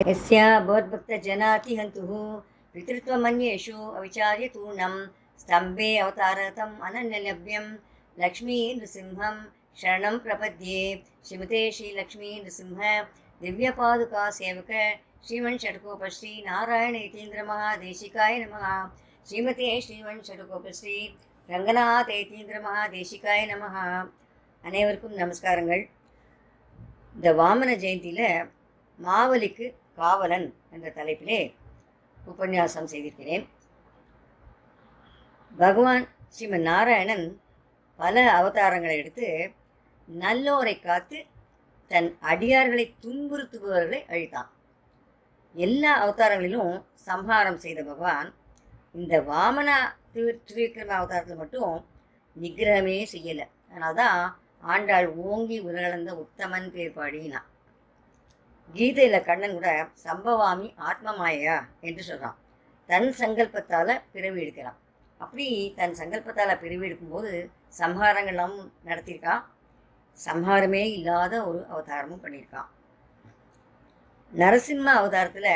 यस्या भवद्भक्तजनातिहन्तुः पितृत्वमन्येषु अविचार्यतूर्णं स्तम्भे अवतारतम् अनन्यलभ्यं लक्ष्मीनृसिंहं शरणं प्रपद्ये श्रीमते श्रीलक्ष्मीनृसिंह दिव्यपादुकासेवक श्रीवंशटकोपश्री नारायणेतीन्द्रमहादेशिकाय नमः श्रीमते श्रीवंशटकोपश्री ரங்கநாத ஏதீந்திர மகாதேசிகாய நமஹ அனைவருக்கும் நமஸ்காரங்கள் இந்த வாமன ஜெயந்தியில் மாவலிக்கு காவலன் என்ற தலைப்பிலே உபன்யாசம் செய்திருக்கிறேன். பகவான் ஸ்ரீமன் நாராயணன் பல அவதாரங்களை எடுத்து நல்லோரை காத்து தன் அடியார்களை துன்புறுத்துபவர்களை அழித்தான். எல்லா அவதாரங்களிலும் சம்ஹாரம் செய்த பகவான் இந்த வாமன திரு திருவிக்ரம அவதாரத்தில் மட்டும் நிகிரகமே செய்யலை. அதனால்தான் ஆண்டாள் ஓங்கி உலகளந்த உத்தமன் பேர் பாடினான். கீதையில் கண்ணன் கூட சம்பவாமி ஆத்மமாயா என்று சொல்கிறான் தன் சங்கல்பத்தால் பிறவி எடுக்கிறான். அப்படி தன் சங்கல்பத்தால் பிறவி எடுக்கும்போது சம்ஹாரங்கள்லாம் நடத்தியிருக்கான் சம்ஹாரமே இல்லாத ஒரு அவதாரமும் பண்ணியிருக்கான் நரசிம்ம அவதாரத்தில்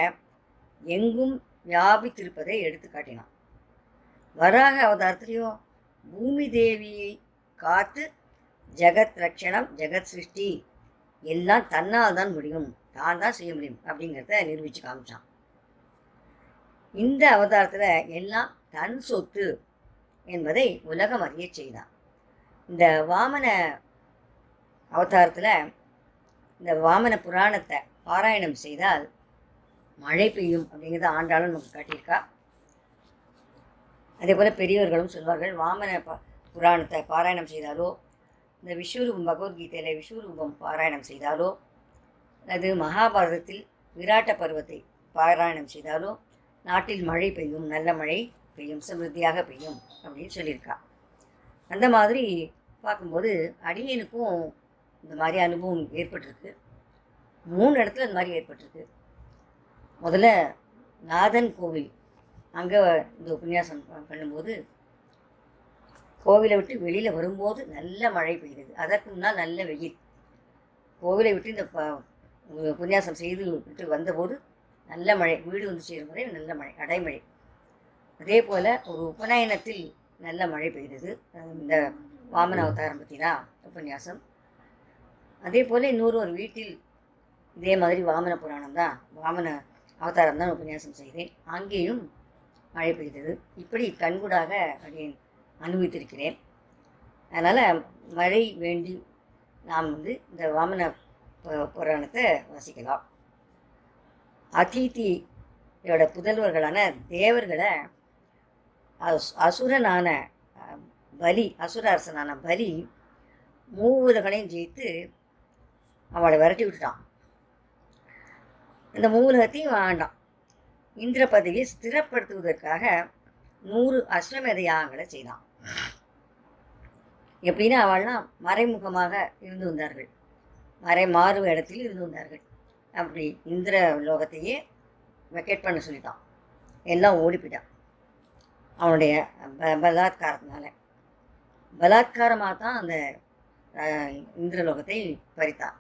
எங்கும் வியாபித்திருப்பதை எடுத்து காட்டினான். வராக அவதாரத்திலையும் பூமி தேவியை காத்து ஜெகத் ரட்சணம் ஜெகத் சிருஷ்டி எல்லாம் தன்னால் தான் முடியும். தான் தான் செய்ய முடியும் அப்படிங்கிறத நிரூபித்து காமிச்சான். இந்த அவதாரத்தில் எல்லாம் தன் சொத்து என்பதை உலகம் அறிய செய்தான் இந்த வாமன அவதாரத்தில் இந்த வாமன புராணத்தை பாராயணம் செய்தால் மழை பெய்யும் அப்படிங்கிறத ஆண்டாலும் நமக்கு காட்டியிருக்கா. அதே போல் பெரியவர்களும் சொல்வார்கள் வாமன ப புராணத்தை பாராயணம் செய்தாலோ இந்த விஸ்வரூபம் பகவத்கீதையில் விஸ்வரூபம் பாராயணம் செய்தாலோ அது மகாபாரதத்தில் விராட்ட பருவத்தை பாராயணம் செய்தாலும் நாட்டில் மழை பெய்யும் நல்ல மழை பெய்யும் சமிருத்தியாக பெய்யும் அப்படின்னு சொல்லியிருக்கா. அந்த மாதிரி பார்க்கும்போது அடியனுக்கும் இந்த மாதிரி அனுபவம் ஏற்பட்டிருக்கு. மூணு இடத்துல இந்த மாதிரி ஏற்பட்டிருக்கு. முதல்ல நாதன் கோவில் அங்கே இந்த உபன்யாசம் பண்ணும்போது கோவிலை விட்டு வெளியில் வரும்போது நல்ல மழை பெய்யுது. அதற்கு முன்னால் நல்ல வெயில். கோவிலை விட்டு இந்த ப உபன்யாசம் செய்து விட்டு வந்தபோது நல்ல மழை வீடு வந்து சேரும் வரை நல்ல மழை அடைமழை அதே போல் ஒரு உபநயனத்தில் நல்ல மழை பெய்தது இந்த வாமன அவதாரம் பற்றி தான் உபன்யாசம் அதே போல் இன்னொரு ஒரு வீட்டில் இதே மாதிரி வாமன புராணம் தான் வாமன அவதாரம் தான் உபன்யாசம் செய்தேன் அங்கேயும் மழை பெய்தது இப்படி கண்கூடாக அடியேன் அனுபவித்திருக்கிறேன் அதனால் மழை வேண்டி நாம் வந்து இந்த வாமன புராணத்தை வாசிக்கலாம். அதிதியோட புதல்வர்களான தேவர்களை அஸ்- அசுரனான பலி அசுர அரசனான பலி மூவுலகனையும் ஜெயித்து அவளை விரட்டி விட்டுட்டான். இந்த மூவுலகத்தையும் ஆண்டான். இந்திர பதவியை ஸ்திரப்படுத்துவதற்காக நூறு அஸ்வமேத யாகங்களை செய்தான். எப்படின்னா அவள்லாம் மறைமுகமாக இருந்து வந்தார்கள். மறை மாறு இடத்தில் இருந்து வந்தார்கள் அப்படி இந்திர லோகத்தையே வெக்கேட் பண்ண சொல்லிட்டான். எல்லாம் ஓடி போயிட்டான். அவனுடைய ப- பலாத்காரத்தினால. பலாத்காரமாக தான் அந்த இந்திரலோகத்தை பறித்தான்.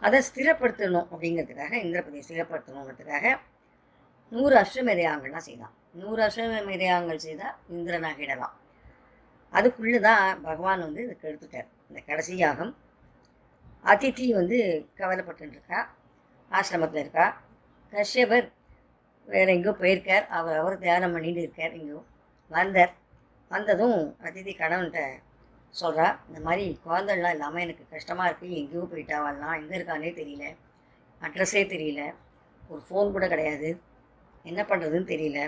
அதை ஸ்திரப்படுத்தணும் அப்படிங்கிறதுக்காக இந்திரபதியை ஸ்திரப்படுத்தணுங்கிறதுக்காக நூறு அஸ்வமேதையாங்கள்லாம் செய்தான். நூறு அஸ்வமேதையாங்கள் செய்தால் இந்திரனாகிடலாம் அதுக்குள்ளே தான் பகவான் வந்து இதுக்கு எடுத்துட்டார். இந்த கடைசி யாகம் அதித்தி வந்து கவலைப்பட்டு இருக்கா ஆசிரமத்தில் இருக்கா. கஷ்யபர் வேறு எங்கேயோ போயிருக்கார். அவர் அவர் தியானம் பண்ணிட்டு இருக்கார். எங்கேயோ வந்தார். வந்ததும் அதிதி கணவன்கிட்ட சொல்கிறா இந்த மாதிரி குழந்தைலாம் இல்லாமல் எனக்கு கஷ்டமாக இருக்குது எங்கேயோ போயிட்டா வரலாம் எங்கே இருக்கானே தெரியல. அட்ரஸே தெரியல. ஒரு ஃபோன் கூட கிடையாது. என்ன பண்ணுறதுன்னு தெரியல.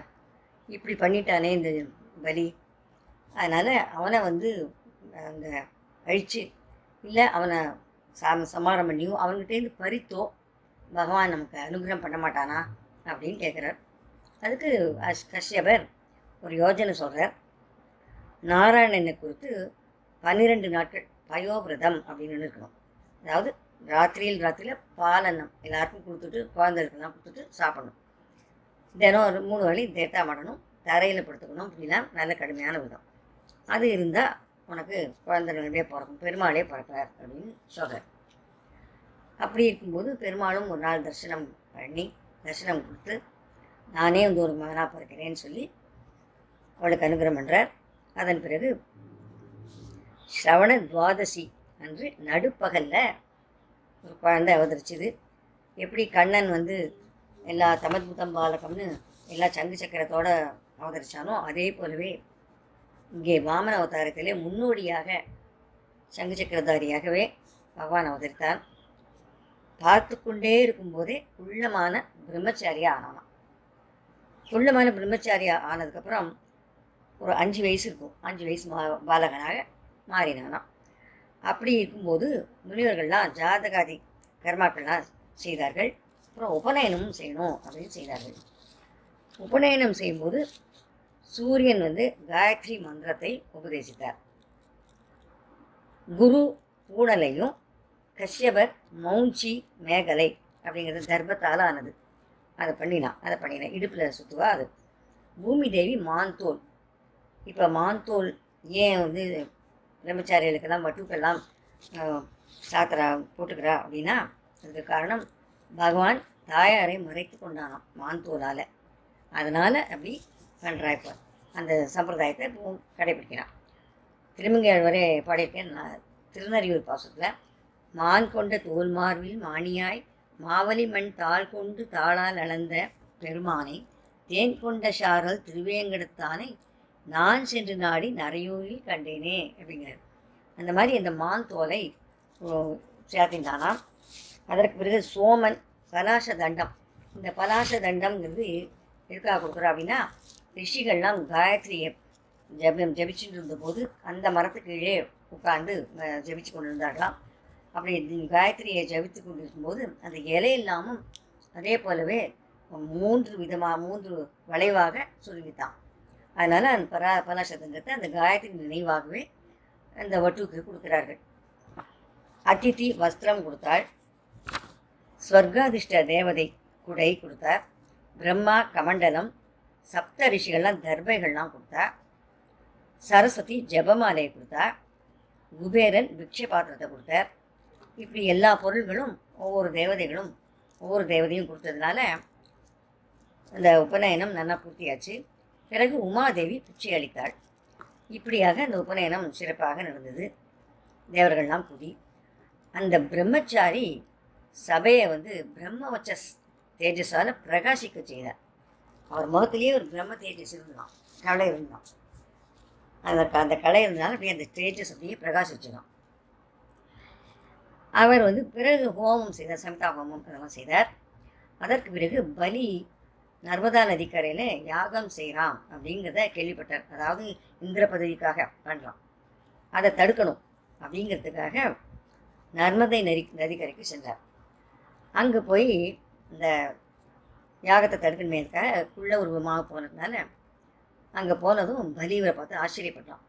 இப்படி பண்ணிட்டானே இந்த பலி. அதனால் அவனை வந்து அந்த அழித்து இல்லை அவனை சாம சமாரம் பண்ணியும் அவன்கிட்டேருந்து பறித்தோ பகவான் நமக்கு அனுகிரகம் பண்ண மாட்டானா? அப்படின்னு கேட்குறார் அதுக்கு அஷ் கஷ்யபர் ஒரு யோஜனை சொல்கிறார் நாராயணனை குறித்து பன்னிரெண்டு நாட்கள் பயோவிரதம் அப்படின்னு இருக்கணும். அதாவது ராத்திரியில் ராத்திரியில் பாலன்னம் எல்லாருக்கும் கொடுத்துட்டு குழந்தைகளுக்கெல்லாம் கொடுத்துட்டு சாப்பிடணும். தினம் ஒரு மூணு வழி தேட்டா மாடணும் தரையில் படுத்துக்கணும். அப்படின்னா நல்ல கடுமையான விதம் அது இருந்தால் உனக்கு குழந்தை நல்லபடியாக பிறக்கும் பெருமாளே பிறக்கிறார் அப்படின்னு சொல்கிறார் அப்படி இருக்கும்போது பெருமாளும் ஒரு நாள் தரிசனம் பண்ணி தரிசனம் கொடுத்து நானே வந்து ஒரு மகனாக பிறக்கிறேன்னு சொல்லி அவளுக்கு அனுகிரகம் பண்ணுறார் அதன் பிறகு ஸ்ரவண துவாதசி அன்று நடுப்பகலில் ஒரு குழந்தை அவதரிச்சுது. எப்படி கண்ணன் வந்து எல்லா தமத்முதம் பாலகம்னு எல்லா சங்கு சக்கரத்தோட அவதரிச்சானோ அதே போலவே இங்கே வாமன அவதாரத்திலே முன்னோடியாக சங்கு சக்கரதாரியாகவே பகவான் அவதரித்தார். பார்த்து கொண்டே இருக்கும்போதே உள்ளமான பிரம்மச்சாரியா ஆனானாம் உள்ளமான பிரம்மச்சாரியா ஆனதுக்கப்புறம் ஒரு அஞ்சு வயசு இருக்கும். அஞ்சு வயசு மா பாலகனாக மாறினானாம். அப்படி இருக்கும்போது முனிவர்கள்லாம் ஜாதகாதி கர்மாக்கள்லாம் செய்தார்கள். அப்புறம் உபநயனமும் செய்யணும் அப்படின்னு செய்தார்கள். உபநயனம் செய்யும்போது சூரியன் வந்து காயத்ரி மந்திரத்தை உபதேசித்தார். குரு பூடலையும் கஷ்யபர் மௌஞ்சி மேகலை அப்படிங்கிறது தர்பத்தால் ஆனது. அதை பண்ணினான். அதை பண்ணினேன் இடுப்பில் சுற்றுவா அது. பூமி தேவி மான்தோல். இப்போ மான்தோல் ஏன் வந்து பிரம்மச்சாரிகளுக்கெல்லாம் வட்டுக்கெல்லாம் சாத்திரா போட்டுக்கிறா அப்படின்னா அதுக்கு காரணம் பகவான் தாயாரை மறைத்து கொண்டானாம் மான்தோலால். அதனால் அப்படி பண்ணுறா இப்போ அந்த சம்பிரதாயத்தை இப்போவும் கடைபிடிக்கிறான் திருமங்கையாழ்வரே பாடியிருக்கேன் நான் திருநறியூர் பாசத்தில் மான் கொண்ட தோல் மார்பில் மானியாய் மாவலி மண் தாள் கொண்டு தாளால் அளந்த பெருமானை தேன் கொண்ட சாரல் திருவேங்கடத்தானை நான் சென்று நாடி நரையூரில் கண்டேனே அப்படிங்கிறார். அந்த மாதிரி இந்த மான் தோலை சேர்த்தின்றானாம் அதற்கு பிறகு சோமன் பலாச தண்டம். இந்த பலாச தண்டம்ங்கிறது எதுக்காக கொடுக்குறோம் அப்படின்னா ரிஷிகள்லாம் காயத்ரியை ஜபம் ஜபிச்சுட்டு இருந்தபோது அந்த மரத்துக்கு கீழே உட்கார்ந்து ஜபிச்சு ஜெபிச்சு கொண்டு இருந்தார்களாம் அப்படி காயத்ரியை ஜபித்து கொண்டு இருக்கும்போது அந்த இலை இல்லாமல் அதே போலவே மூன்று விதமாக மூன்று வளைவாக சுருங்கித்தான் அதனால் அந்த பரா பலாசதங்கத்தை அந்த காயத்ரி நினைவாகவே அந்த வட்டுக்கு கொடுக்கிறார்கள். அதித்தி வஸ்திரம் கொடுத்தாள். ஸ்வர்காதிஷ்ட தேவதை குடை கொடுத்தார். பிரம்மா கமண்டலம் சப்த ரிஷிகள்லாம் தர்பைகள்லாம் கொடுத்தா சரஸ்வதி ஜெபமாலையை கொடுத்தா குபேரன் பிக்ஷ பாத்திரத்தை கொடுத்தார். இப்படி எல்லா பொருள்களும் ஒவ்வொரு தேவதைகளும் ஒவ்வொரு தேவதையும் கொடுத்ததுனால அந்த உபநயனம் நல்லா பூர்த்தியாச்சு. பிறகு உமாதேவி பிச்சை அளித்தாள். இப்படியாக அந்த உபநயனம் சிறப்பாக நடந்தது. தேவர்கள்லாம் கூடி அந்த பிரம்மச்சாரி சபையை வந்து பிரம்மவச்ச தேஜஸால் பிரகாசிக்க செய்தார். அவர் முகத்திலேயே ஒரு பிரம்ம தேஜஸ் இருந்தான் கலை இருந்தான். அந்த அந்த கலை இருந்தாலும் அப்படியே அந்த தேஜஸ் அப்படியே பிரகாசிச்சுதான் அவர் வந்து பிறகு ஹோமம் செய்தார் சமிதா ஹோமம் அதெல்லாம் செய்தார். அதற்கு பிறகு பலி நர்மதா நதிக்கரையில் யாகம் செய்கிறான் அப்படிங்கிறத கேள்விப்பட்டார். அதாவது இந்திர பதவிக்காக பண்ணுறான் அதை தடுக்கணும் அப்படிங்கிறதுக்காக நர்மதை நதி நதிக்கரைக்கு சென்றார். அங்கே போய் இந்த யாகத்தை தடுக்கணுமேற்காக குள்ள உருவமாக போனதுனால அங்கே போனதும் பலிவரை பார்த்து ஆச்சரியப்பட்டான்.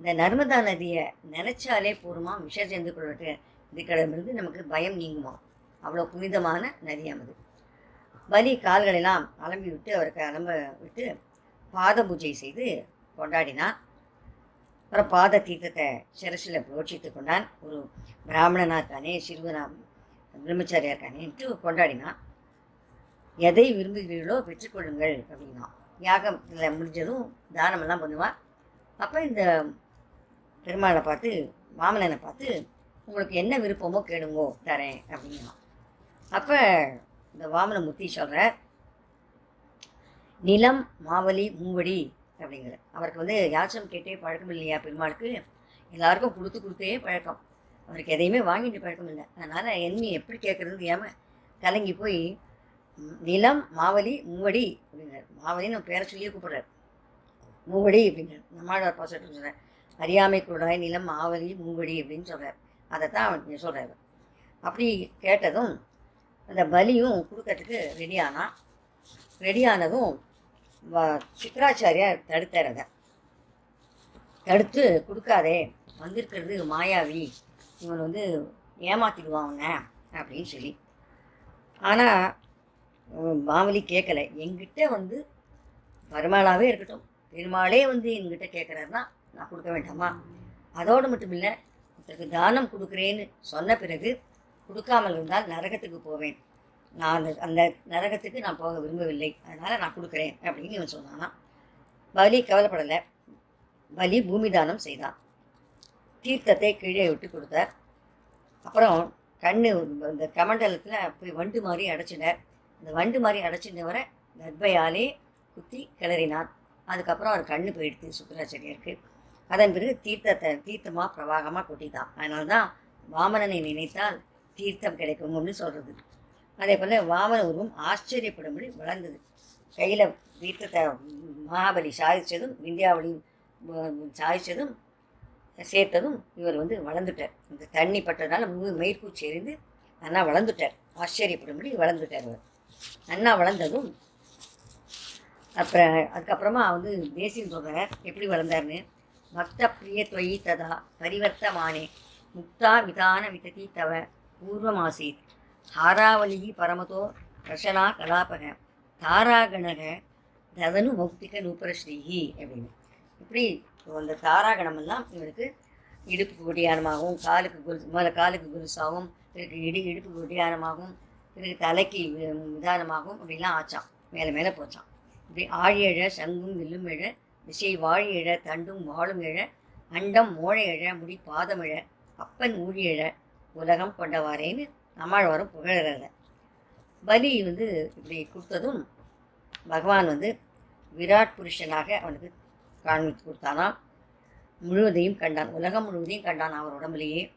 இந்த நர்மதா நதியை நினைச்சாலே பூர்வமாக விஷ ஜந்துக்களோட இதுக்கிடமிருந்து நமக்கு பயம் நீங்குமா? அவ்வளோ புனிதமான நதியாம் அது. பலி கால்களெல்லாம் அலம்பி விட்டு அவருக்கு அலம்ப விட்டு பாத பூஜை செய்து கொண்டாடினான் அப்புறம் பாத தீர்த்தத்தை சிரசில் புரோட்சித்து கொண்டான் ஒரு பிராமணனாக இருக்கானே சிறுவனாக பிரம்மச்சாரியாக இருக்கானேன்ட்டு கொண்டாடினான் எதை விரும்புகிறீர்களோ பெற்றுக்கொள்ளுங்கள் அப்படின்னா. யாகத்தில் முடிஞ்சதும் தானமெல்லாம் பண்ணுவாள் அப்போ இந்த பெருமாளை பார்த்து மாமனனை பார்த்து உங்களுக்கு என்ன விருப்பமோ கேளுங்கோ தரேன் அப்படின்னா. அப்போ இந்த வாமனமூர்த்தி சொல்கிறார் நிலம் மாவலி மூவடி அப்படிங்கிற. அவருக்கு வந்து யாச்சம் கேட்டே பழக்கம் இல்லையா பெருமாளுக்கு? எல்லாருக்கும் கொடுத்து கொடுத்தே பழக்கம். அவருக்கு எதையுமே வாங்கிட்டு பழக்கம் இல்லை. அதனால் என்னை எப்படி கேட்குறதுன்னு தெரியாமல் கலங்கி போய் நிலம் மாவலி மூவடி அப்படிங்கிறார். மாவலின்னு நம்ம பேரை சொல்லியே கூப்பிட்றாரு. மூவடி அப்படிங்கிறார். நம்மளோட பாசட்டு சொல்கிறார் அறியாமை குருடாய் நிலம் மாவலி மூவடி அப்படின்னு சொல்கிறார் அதை தான் அவன் சொல்கிறார் அப்படி கேட்டதும் அந்த பலியும் கொடுக்கறதுக்கு ரெடியானான் ரெடியானதும் ரெடி வ- தடுத்தார் அதை. தடுத்து கொடுக்காதே வந்திருக்கிறது மாயாவி. இவன் வந்து ஏமாத்திடுவான் அவனை அப்படின்னு சொல்லி. ஆனால் மாமலி கேட்கல என்கிட்ட வந்து பெருமாளாவே இருக்கட்டும். பெருமாளே வந்து என்கிட்ட கேட்குறாருன்னா நான் கொடுக்க வேண்டாமா? அதோடு மட்டும் இல்லை இதற்கு தானம் கொடுக்குறேன்னு சொன்ன பிறகு கொடுக்காமல் இருந்தால் நரகத்துக்கு போவேன். நான் அந்த அந்த நரகத்துக்கு நான் போக விரும்பவில்லை. அதனால் நான் கொடுக்குறேன் அப்படின்னு இவன் சொன்னானா. பலி கவலைப்படலை. பலி பூமி தானம் செய்தான். தீர்த்தத்தை கீழே விட்டு கொடுத்தார். அப்புறம் கண்ணு இந்த கமண்டலத்தில் போய் வண்டு மாதிரி அடைச்சினார் இந்த வண்டு மாதிரி அடைச்சிருந்தவரை கர்ப்பையாலே குத்தி கிளறினான். அதுக்கப்புறம் அவர் கண்ணு போயிடுது சுக்கராச்சாரியருக்கு. அதன் பிறகு தீர்த்தத்தை தீர்த்தமாக பிரவாகமாக கொட்டிதான் அதனால தான் வாமனனை நினைத்தால் தீர்த்தம் கிடைக்கும்னு சொல்கிறது அதே போல் வாமன உருவம் ஆச்சரியப்படும்படி வளர்ந்தது. கையில் தீர்த்தத்தை மகாபலி சாதித்ததும் விந்தியாவளி சாதித்ததும் சேர்த்ததும் இவர் வந்து வளர்ந்துட்டார். இந்த தண்ணி பட்டதுனால மு மயிர்கூச்சி எறிந்து அண்ணா வளர்ந்துட்டார். ஆச்சரியப்படும்படி வளர்ந்துட்டார் அவர் அண்ணா வளர்ந்ததும் அப்புறம் அதுக்கப்புறமா வந்து தேசியம் சொல்கிறார் எப்படி வளர்ந்தார்னு பக்த பிரிய தொயி ததா பரிவர்த்தமானே முக்தா விதான விததி தவ பூர்வமாசீத் ஹாராவலிகி பரமதோ ரஷனா கலாபக. தாராகணக ததனு மௌக்திக நூபரஸ்ரீஹி அப்படின்னு. இப்படி அந்த தாராகணமெல்லாம் இவருக்கு இடுப்பு கொடியானமாகவும் காலுக்கு குரு முதல்ல காலுக்கு குருசாகவும் இவருக்கு இடு இடுப்பு கொடியானமாகவும் பிறகு தலைக்கு வி- அப்படிலாம் ஆச்சான். மேலே மேலே போச்சான். இப்படி ஆழியழ சங்கும் வில்லும் எழ திசை வாழியழ தண்டும் வாழும் எழ அண்டம் மோழை எழ முடி பாதம் எழ அப்பன் ஊழியழ உலகம் கொண்டவாறேன்னு நம்மாழ்வாரும் புகழறத. பலி வந்து இப்படி கொடுத்ததும் பகவான் வந்து விராட் புருஷனாக அவனுக்கு காண்பித்து கொடுத்தானாம். முழுவதையும் கண்டான். உலகம் முழுவதையும் கண்டான். அவர் உடம்புலேயே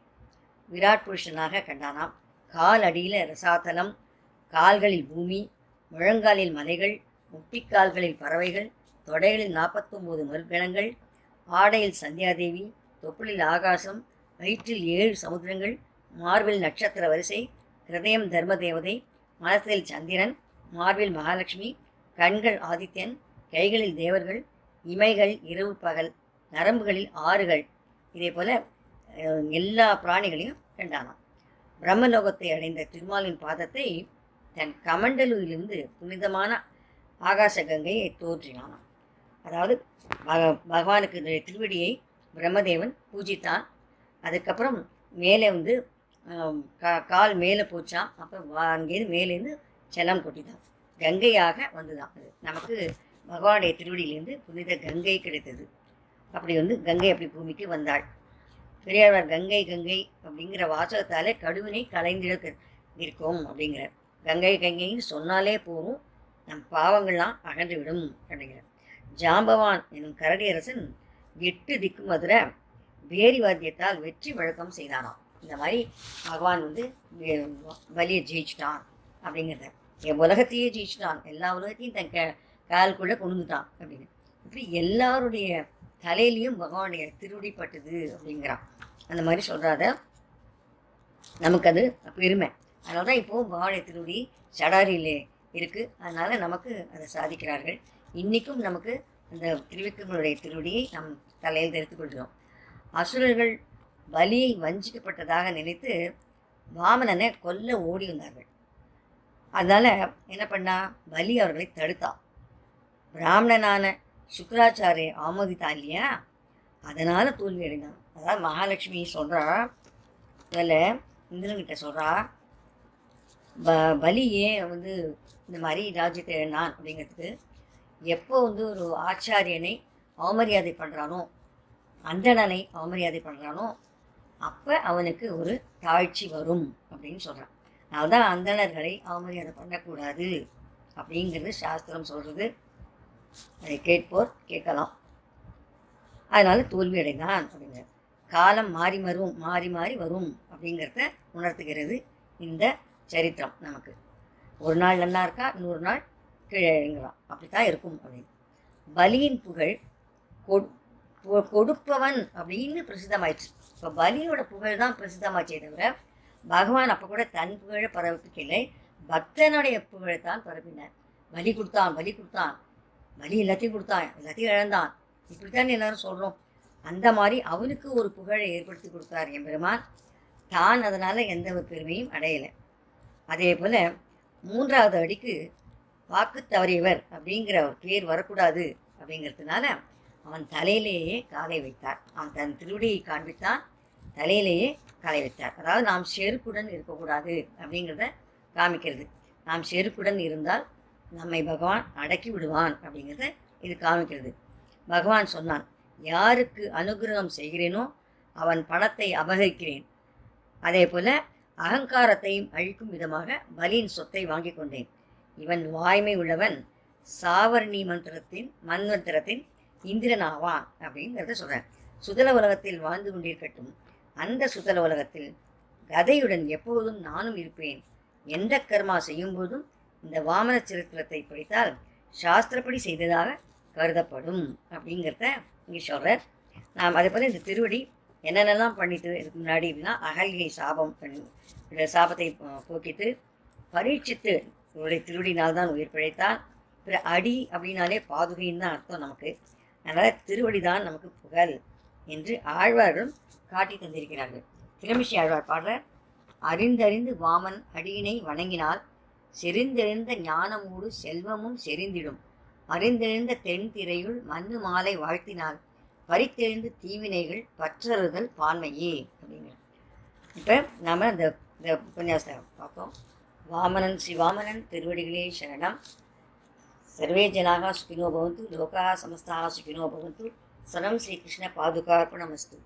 விராட் புருஷனாக கண்டானாம். கால் அடியில் ரசாத்தலம் கால்களில் பூமி முழங்காலில் மலைகள் முட்டிக்கால்களில் பறவைகள் தொடைகளில் நாற்பத்தொம்போது மறுகணங்கள் ஆடையில் சந்தியாதேவி தொப்புளில் ஆகாசம் வயிற்றில் ஏழு சமுத்திரங்கள் மார்பில் நட்சத்திர வரிசை ஹிருதயம் தர்ம தேவதை மனத்தில் சந்திரன் மார்பில் மகாலட்சுமி கண்கள் ஆதித்யன் கைகளில் தேவர்கள் இமைகள் இரவு பகல் நரம்புகளில் ஆறுகள். இதே போல் எல்லா பிராணிகளையும் கண்டானாம். பிரம்மலோகத்தை அடைந்த திருமாலின் பாதத்தை தன் கமண்டலுவிலிருந்து புனிதமான ஆகாச கங்கையை தோற்றினான் அதாவது பக- பகவானுக்கு இந்த திருவடியை பிரம்மதேவன் பூஜித்தான். அதுக்கப்புறம் மேலே வந்து கா கால் மேலே போச்சான் அப்புறம் அங்கேருந்து மேலேருந்து செல்லம் கொட்டிதான் கங்கையாக வந்துதான் அது. நமக்கு பகவானுடைய திருவடியிலேருந்து புனித கங்கை கிடைத்தது. அப்படி வந்து கங்கை அப்படி பூமிக்கு வந்தாள். பெரியாழ்வார் கங்கை கங்கை அப்படிங்கிற வாசகத்தாலே கடுவினை கலைந்திட இருக்கும் அப்படிங்கிற கங்கை கங்கைன்னு சொன்னாலே போகும் நம் பாவங்கள்லாம் அகன்று விடும் அப்படிங்கிற ஜாம்பவான் எனும் கரடியரசன் எட்டு திக்கு மதுர பேரி வாத்தியத்தால் வெற்றி வழக்கம் செய்தானாம். இந்த மாதிரி பகவான் வந்து வலியை ஜெயிச்சிட்டான் அப்படிங்கிறத என் உலகத்தையே ஜெயிச்சிட்டான். எல்லா உலகத்தையும் தன் க காலுக்குள்ளே கொண்டுட்டான் அப்படின்னு. இப்படி எல்லாருடைய தலையிலையும் பகவானுடைய திருவடி பட்டுது அப்படிங்கிறான். அந்த மாதிரி சொல்கிறாத நமக்கு அது பெருமை. அதனால தான் இப்போது பகவானுடைய திருவடி சடாரியிலே இருக்குது அதனால் நமக்கு அதை சாதிக்கிறார்கள். இன்றைக்கும் நமக்கு அந்த திருவிக்கிரமனுடைய திருவடியை நம் தலையில் தெரிந்து கொள்கிறோம். அசுரர்கள் பலியை வஞ்சிக்கப்பட்டதாக நினைத்து வாமனனை கொல்ல ஓடி வந்தார்கள். அதனால் என்ன பண்ணா? பலி அவர்களை தடுத்தான் பிராமணனான சுக்கராச்சாரிய ஆமோதித்தான் இல்லையா? அதனால் தோல்வி அடைந்தான். அதாவது மகாலட்சுமி சொல்கிறா இதில் இந்திரன்கிட்ட சொல்கிறா ப பலி ஏன் வந்து இந்த மாதிரி ராஜ்யத்தை எழுந்தான் அப்படிங்கிறதுக்கு எப்போ வந்து ஒரு ஆச்சாரியனை அவமரியாதை பண்ணுறானோ அந்தணனை அவமரியாதை பண்ணுறானோ அப்போ அவனுக்கு ஒரு தாழ்ச்சி வரும் அப்படின்னு சொல்கிறான் அதுதான் அந்தணர்களை அவமரியாதை பண்ணக்கூடாது அப்படிங்கிறது சாஸ்திரம் சொல்கிறது அதை கேட்போர் கேட்கலாம். அதனால தோல்வி அடைந்தான் அப்படிங்கிற காலம் மாறி வரும் மாறி மாறி வரும் அப்படிங்கிறத உணர்த்துகிறது இந்த சரித்திரம் நமக்கு. ஒரு நாள் நல்லா இருக்கா? இன்னொரு நாள் கீழே இறங்கலாம். அப்படி தான் இருக்கும் அப்படின்னு. பலியின் புகழ் கொ- கொடுப்பவன் அப்படின்னு பிரசித்தமாயிடுச்சு. இப்போ பலியோட புகழ் தான் பிரசித்தமாச்சே தவிர பகவான் அப்போ கூட தன் புகழை பரப்பிக்கலை பக்தனுடைய புகழை தான் பரப்பினார். பலி கொடுத்தான் பலி கொடுத்தான். பலி எல்லாத்தையும் கொடுத்தான் எல்லாத்தையும் இழந்தான். இப்படித்தான் எல்லாரும் சொல்கிறோம் அந்த மாதிரி அவனுக்கு ஒரு புகழை ஏற்படுத்தி கொடுத்தார் எம்பெருமான். தான் அதனால் எந்த ஒரு பெருமையும் அடையலை. அதே போல் மூன்றாவது அடிக்கு வாக்கு தவறியவர் அப்படிங்கிற ஒரு பேர் வரக்கூடாது அப்படிங்கிறதுனால அவன் தலையிலேயே காலை வைத்தார். அவன் தன் திருவடியை காண்பித்தான் தலையிலேயே காலை வைத்தார். அதாவது நாம் செருப்புடன் இருக்கக்கூடாது அப்படிங்கிறத காமிக்கிறது. நாம் செருப்புடன் இருந்தால் நம்மை பகவான் அடக்கி விடுவான் அப்படிங்கிறத இது காமிக்கிறது. பகவான் சொன்னான் யாருக்கு அனுகிரகம் செய்கிறேனோ அவன் பணத்தை அபகரிக்கிறேன். அதே போல அகங்காரத்தையும் அழிக்கும் விதமாக பலியின் சொத்தை வாங்கி கொண்டேன். இவன் வாய்மை உள்ளவன் சாவர்ணி மந்திரத்தின் மன்வந்திரத்தின் இந்திரன் ஆவான் அப்படிங்கிறத சொல்கிறேன் சுதல உலகத்தில் வாழ்ந்து கொண்டிருக்கட்டும் அந்த சுதல உலகத்தில் கதையுடன் எப்போதும் நானும் இருப்பேன். எந்த கர்மா செய்யும்போதும் இந்த வாமன சரித்திரத்தை படித்தால் சாஸ்திரப்படி செய்ததாக கருதப்படும் அப்படிங்கிறத இங்கே சொல்கிறார் நாம் அதே போல் இந்த திருவடி என்னென்னலாம் பண்ணிட்டு இதுக்கு முன்னாடி அப்படின்னா அகல்கை சாபம் பண்ணி சாபத்தை போக்கிட்டு பரீட்சித்து இவருடைய திருவடினால் தான் உயிர் பிழைத்தால் பிற அடி அப்படின்னாலே பாதுகைன்னு தான் அர்த்தம் நமக்கு. அதனால் திருவடி தான் நமக்கு புகழ் என்று ஆழ்வார்களும் காட்டி தந்திருக்கிறார்கள். திருமிஷி ஆழ்வார் பாடுற அறிந்தறிந்து வாமன் அடியினை வணங்கினால் செறிந்தெழுந்த ஞானமூடு செல்வமும் செறிந்திடும். அறிந்தெழுந்த தென் திரையுள் மண்ணு மாலை வாழ்த்தினால் பறித்தெழுந்து தீவினைகள் பற்றறுதல் பான்மையே அப்படிங்கிற. இப்போ நாம் இந்த இந்த உபன்யாசத்தை பார்ப்போம். வாமனன் ஸ்ரீவாமனன் திருவடிகளே சரணம். சர்வே ஜனாக சுகினோ பவந்து லோகா சமஸ்தாக சுகினோ பவந்து. சரம் ஸ்ரீகிருஷ்ண பாதுகார்ப்பணமஸ்து.